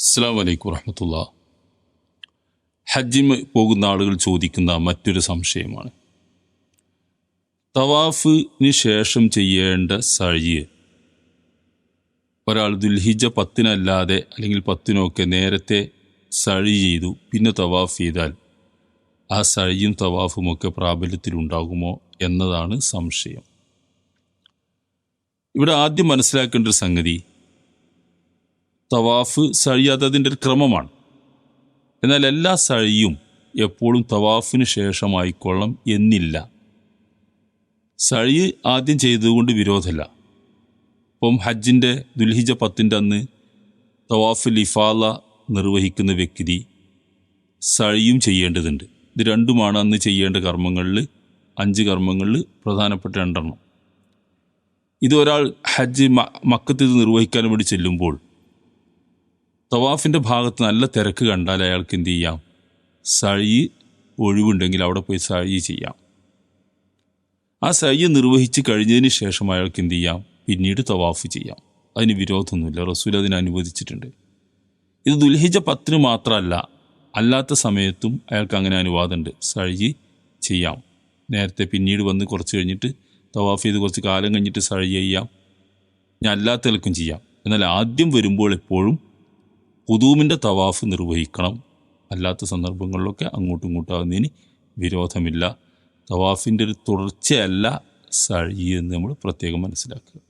അസ്സാം വലൈക്കും വറഹമത്തുള്ള. ഹജ്ജിന് പോകുന്ന ആളുകൾ ചോദിക്കുന്ന മറ്റൊരു സംശയമാണ്. തവാഫിന് ശേഷം ചെയ്യേണ്ട സഴിയ്. ഒരാൾ ദുൽഹിജ പത്തിനല്ലാതെ അല്ലെങ്കിൽ പത്തിനൊക്കെ നേരത്തെ സഴി ചെയ്തു പിന്നെ തവാഫ് ചെയ്താൽ ആ സഴിയും തവാഫുമൊക്കെ പ്രാബല്യത്തിലുണ്ടാകുമോ എന്നതാണ് സംശയം. ഇവിടെ ആദ്യം മനസ്സിലാക്കേണ്ട ഒരു സംഗതി തവാഫ് സഴിയാത്തതിന്റെ ഒരു ക്രമമാണ്. എന്നാൽ എല്ലാ സഴിയും എപ്പോഴും തവാഫിന് ശേഷമായിക്കൊള്ളണം എന്നില്ല. സഴി ആദ്യം ചെയ്തതുകൊണ്ട് വിരോധമല്ല. ഇപ്പം ഹജ്ജിന്റെ ദുൽഹിജ പത്തിന്റെ അന്ന് തവാഫ് ലിഫാല നിർവഹിക്കുന്ന വ്യക്തി സഴിയും ചെയ്യേണ്ടതുണ്ട്. ഇത് രണ്ടുമാണ് അന്ന് ചെയ്യേണ്ട കർമ്മങ്ങളിൽ അഞ്ച് കർമ്മങ്ങളിൽ പ്രധാനപ്പെട്ട രണ്ടെണ്ണം. ഇത് ഒരാൾ ഹജ്ജ് മക്കത്തിൽ നിർവഹിക്കാൻ വേണ്ടി ചെല്ലുമ്പോൾ തവാഫിന്റെ ഭാഗത്ത് നല്ല തിരക്ക് കണ്ടാൽ അയാൾക്ക് എന്ത് ചെയ്യാം? സഴി ഒഴിവുണ്ടെങ്കിൽ അവിടെ പോയി സഴി ചെയ്യാം. ആ സഴി നിർവഹിച്ച് കഴിഞ്ഞതിന് ശേഷം അയാൾക്ക് എന്ത് ചെയ്യാം? പിന്നീട് തവാഫ് ചെയ്യാം. അതിന് വിരോധമൊന്നുമില്ല. റസൂൽ അതിന് അനുവദിച്ചിട്ടുണ്ട്. ഇത് ദുൽഹിജ പത്തിന് മാത്രമല്ല അല്ലാത്ത സമയത്തും അയാൾക്ക് അങ്ങനെ അനുവാദമുണ്ട്. സഴി ചെയ്യാം. നേരത്തെ പിന്നീട് വന്ന് കുറച്ച് കഴിഞ്ഞിട്ട് തവാഫ് ചെയ്ത് കുറച്ച് കാലം കഴിഞ്ഞിട്ട് സഴി ചെയ്യാം. ഞാൻ അല്ലാത്തവർക്കും ചെയ്യാം. എന്നാൽ ആദ്യം വരുമ്പോൾ എപ്പോഴും കുതൂമിന്റെ തവാഫ് നിർവഹിക്കണം. അല്ലാത്ത സന്ദർഭങ്ങളിലൊക്കെ അങ്ങോട്ടും ഇങ്ങോട്ടും ആകുന്നതിന് വിരോധമില്ല. തവാഫിന്റെ ഒരു തുടർച്ചയല്ല സഴി എന്ന് നമ്മൾ പ്രത്യേകം മനസ്സിലാക്കുക.